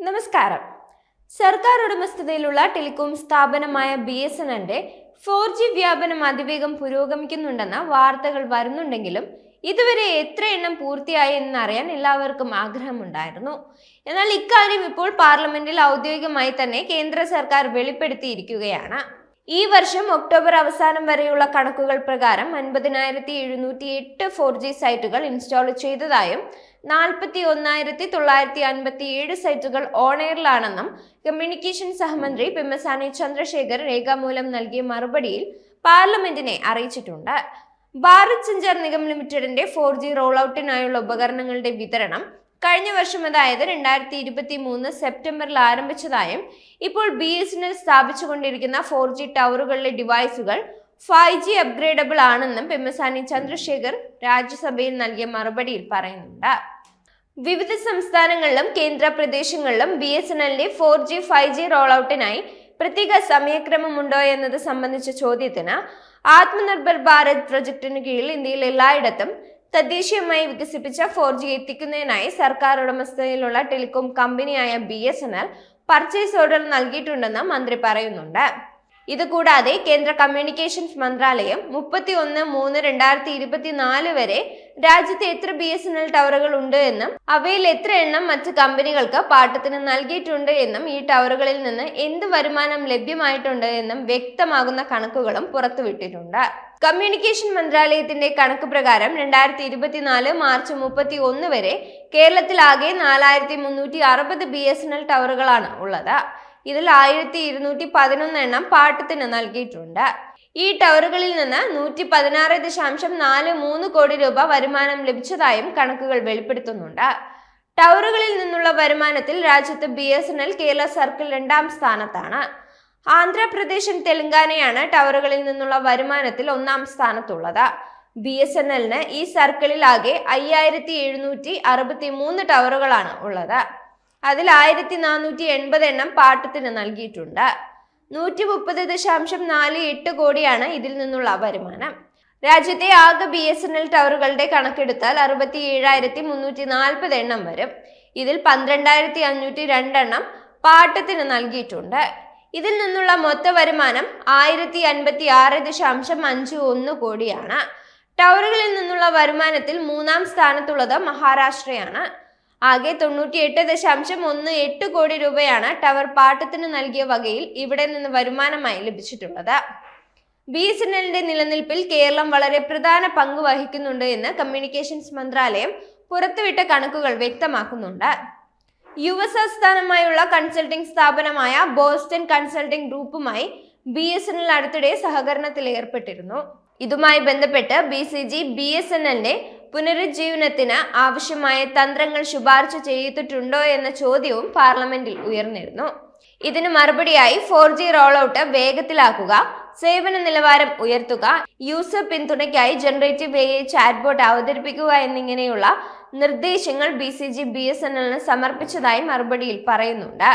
നമസ്കാരം. സർക്കാർ ഉടമസ്ഥതയിലുള്ള ടെലികോം സ്ഥാപനമായ ബി എസ് എൻ എല്ലിന്റെ ഫോർ ജി വ്യാപനം അതിവേഗം പുരോഗമിക്കുന്നുണ്ടെന്ന വാർത്തകൾ വരുന്നുണ്ടെങ്കിലും ഇതുവരെ എത്ര എണ്ണം പൂർത്തിയായി എന്നറിയാൻ എല്ലാവർക്കും ആഗ്രഹമുണ്ടായിരുന്നു. എന്നാൽ ഇക്കാര്യം ഇപ്പോൾ പാർലമെന്റിൽ ഔദ്യോഗികമായി തന്നെ കേന്ദ്ര സർക്കാർ വെളിപ്പെടുത്തിയിരിക്കുകയാണ്. ഈ വർഷം ഒക്ടോബർ അവസാനം വരെയുള്ള കണക്കുകൾ പ്രകാരം അൻപതിനായിരത്തി എഴുന്നൂറ്റി എട്ട് ഫോർ ജി സൈറ്റുകൾ ഇൻസ്റ്റാൾ ചെയ്തതായും നാൽപ്പത്തി ഒന്നായിരത്തി തൊള്ളായിരത്തി അൻപത്തി ഏഴ് സൈറ്റുകൾ ഓണെയറിലാണെന്നും കമ്മ്യൂണിക്കേഷൻ സഹമന്ത്രി പിമ്മസാനി ചന്ദ്രശേഖർ രേഖാമൂലം നൽകിയ മറുപടിയിൽ പാർലമെന്റിനെ അറിയിച്ചിട്ടുണ്ട്. ഭാരത് സഞ്ചാർ നിഗം ലിമിറ്റഡിന്റെ ഫോർ ജി റോൾ ഔട്ടിനായുള്ള ഉപകരണങ്ങളുടെ വിതരണം കഴിഞ്ഞ വർഷം അതായത് രണ്ടായിരത്തി ഇരുപത്തി മൂന്ന് സെപ്റ്റംബറിൽ ആരംഭിച്ചതായും ഇപ്പോൾ ബി എസ് എൻ എൽ സ്ഥാപിച്ചുകൊണ്ടിരിക്കുന്ന ഫോർ ജി ടവറുകളിലെ ഡിവൈസുകൾ ഫൈവ് ജി അപ്ഗ്രേഡബിൾ ആണെന്നും പെമ്മസാനി ചന്ദ്രശേഖർ രാജ്യസഭയിൽ നൽകിയ മറുപടിയിൽ പറയുന്നുണ്ട്. വിവിധ സംസ്ഥാനങ്ങളിലും കേന്ദ്ര പ്രദേശങ്ങളിലും ബി എസ് എൻ എല്ലിന്റെ four G five G roll ഔട്ടിനായി പ്രത്യേക സമയക്രമമുണ്ടോ എന്നത് സംബന്ധിച്ച ചോദ്യത്തിന് ആത്മനിർഭർ ഭാരത് പ്രൊജക്ടിന് കീഴിൽ ഇന്ത്യയിൽ എല്ലായിടത്തും തദ്ദേശീയമായി വികസിപ്പിച്ച ഫോർ ജി എത്തിക്കുന്നതിനായി സർക്കാർ ഉടമസ്ഥതയിലുള്ള ടെലികോം കമ്പനിയായ B S N L purchase order നൽകിയിട്ടുണ്ടെന്ന് മന്ത്രി പറയുന്നുണ്ട്. ഇതുകൂടാതെ കേന്ദ്ര കമ്മ്യൂണിക്കേഷൻസ് മന്ത്രാലയം മുപ്പത്തി ഒന്ന് മൂന്ന് രണ്ടായിരത്തി ഇരുപത്തിനാല് വരെ രാജ്യത്ത് എത്ര ബി എസ് എൻ എൽ ടവറുകൾ ഉണ്ട് എന്നും അവയിൽ എത്ര എണ്ണം മറ്റ് കമ്പനികൾക്ക് പാട്ടത്തിന് നൽകിയിട്ടുണ്ട് എന്നും ഈ ടവറുകളിൽ നിന്ന് എന്ത് വരുമാനം ലഭ്യമായിട്ടുണ്ട് എന്നും വ്യക്തമാകുന്ന കണക്കുകളും പുറത്തുവിട്ടിട്ടുണ്ട്. കമ്മ്യൂണിക്കേഷൻ മന്ത്രാലയത്തിന്റെ കണക്ക് പ്രകാരം രണ്ടായിരത്തി ഇരുപത്തിനാല് മാർച്ച് മുപ്പത്തി ഒന്ന് വരെ കേരളത്തിലാകെ നാലായിരത്തി മുന്നൂറ്റി അറുപത് ബി എസ് എൻ എൽ ടവറുകളാണ് ഉള്ളത്. ഇതിൽ ആയിരത്തി ഇരുന്നൂറ്റി പതിനൊന്ന് എണ്ണം പാട്ടത്തിന് നൽകിയിട്ടുണ്ട്. ഈ ടവറുകളിൽ നിന്ന് നൂറ്റി പതിനാറ് ദശാംശം നാല് മൂന്ന് കോടി രൂപ വരുമാനം ലഭിച്ചതായും കണക്കുകൾ വെളിപ്പെടുത്തുന്നുണ്ട്. ടവറുകളിൽ നിന്നുള്ള വരുമാനത്തിൽ രാജ്യത്ത് B S N L Kerala circle രണ്ടാം സ്ഥാനത്താണ്. ആന്ധ്രാപ്രദേശും തെലങ്കാനയാണ് ടവറുകളിൽ നിന്നുള്ള വരുമാനത്തിൽ ഒന്നാം സ്ഥാനത്തുള്ളത്. ബി എസ് എൻ എല്ലിന് ഈ സർക്കിളിൽ ആകെ അയ്യായിരത്തി എഴുന്നൂറ്റി അറുപത്തി മൂന്ന് ടവറുകളാണ് ഉള്ളത്. അതിൽ ആയിരത്തി നാനൂറ്റി എൺപത് എണ്ണം പാട്ടത്തിന് നൽകിയിട്ടുണ്ട്. നൂറ്റി മുപ്പത് ദശാംശം നാല് എട്ട് കോടിയാണ് ഇതിൽ നിന്നുള്ള വരുമാനം. രാജ്യത്തെ ആകെ ബി എസ് എൻ എൽ ടവറുകളുടെ കണക്കെടുത്താൽ അറുപത്തി ഏഴായിരത്തി മുന്നൂറ്റി നാൽപ്പത് എണ്ണം വരും. ഇതിൽ പന്ത്രണ്ടായിരത്തി അഞ്ഞൂറ്റി രണ്ടെണ്ണം പാട്ടത്തിന് നൽകിയിട്ടുണ്ട്. ഇതിൽ നിന്നുള്ള മൊത്ത വരുമാനം ആയിരത്തി അൻപത്തി ആറ് ദശാംശം അഞ്ച് ഒന്ന് കോടിയാണ്. ടവറുകളിൽ നിന്നുള്ള വരുമാനത്തിൽ മൂന്നാം സ്ഥാനത്തുള്ളത് മഹാരാഷ്ട്രയാണ്. ആകെ തൊണ്ണൂറ്റിയെട്ട് ദശാംശം ഒന്ന് എട്ട് കോടി രൂപയാണ് ടവർ പാട്ടത്തിന് നൽകിയ വകയിൽ ഇവിടെ നിന്ന് വരുമാനമായി ലഭിച്ചിട്ടുള്ളത്. ബി എസ് എൻ എല്ലിന്റെ നിലനിൽപ്പിൽ കേരളം വളരെ പ്രധാന പങ്ക് വഹിക്കുന്നുണ്ട് എന്ന് കമ്മ്യൂണിക്കേഷൻസ് മന്ത്രാലയം പുറത്തുവിട്ട കണക്കുകൾ വ്യക്തമാക്കുന്നുണ്ട്. യു എസ് ആസ്ഥാനമായുള്ള കൺസൾട്ടിംഗ് സ്ഥാപനമായ ബോസ്റ്റൺ കൺസൾട്ടിംഗ് ഗ്രൂപ്പുമായി ബി എസ് എൻ എൽ അടുത്തിടെ സഹകരണത്തിൽ ഏർപ്പെട്ടിരുന്നു. ഇതുമായി ബന്ധപ്പെട്ട് B C G B S N എല്ലിന്റെ പുനരുജ്ജീവനത്തിന് ആവശ്യമായ തന്ത്രങ്ങൾ ശുപാർശ ചെയ്തിട്ടുണ്ടോ എന്ന ചോദ്യവും പാർലമെന്റിൽ ഉയർന്നിരുന്നു. ഇതിന് മറുപടിയായി ഫോർ ജി റോൾ ഔട്ട് വേഗത്തിലാക്കുക സേവന നിലവാരം ഉയർത്തുക യൂസർ പിന്തുണയ്ക്കായി ജനറേറ്റീവ് എ ചാറ്റ്ബോട്ട് അവതരിപ്പിക്കുക എന്നിങ്ങനെയുള്ള നിർദ്ദേശങ്ങൾ B C G B S N എല്ലിന് സമർപ്പിച്ചതായി മറുപടിയിൽ പറയുന്നുണ്ട്.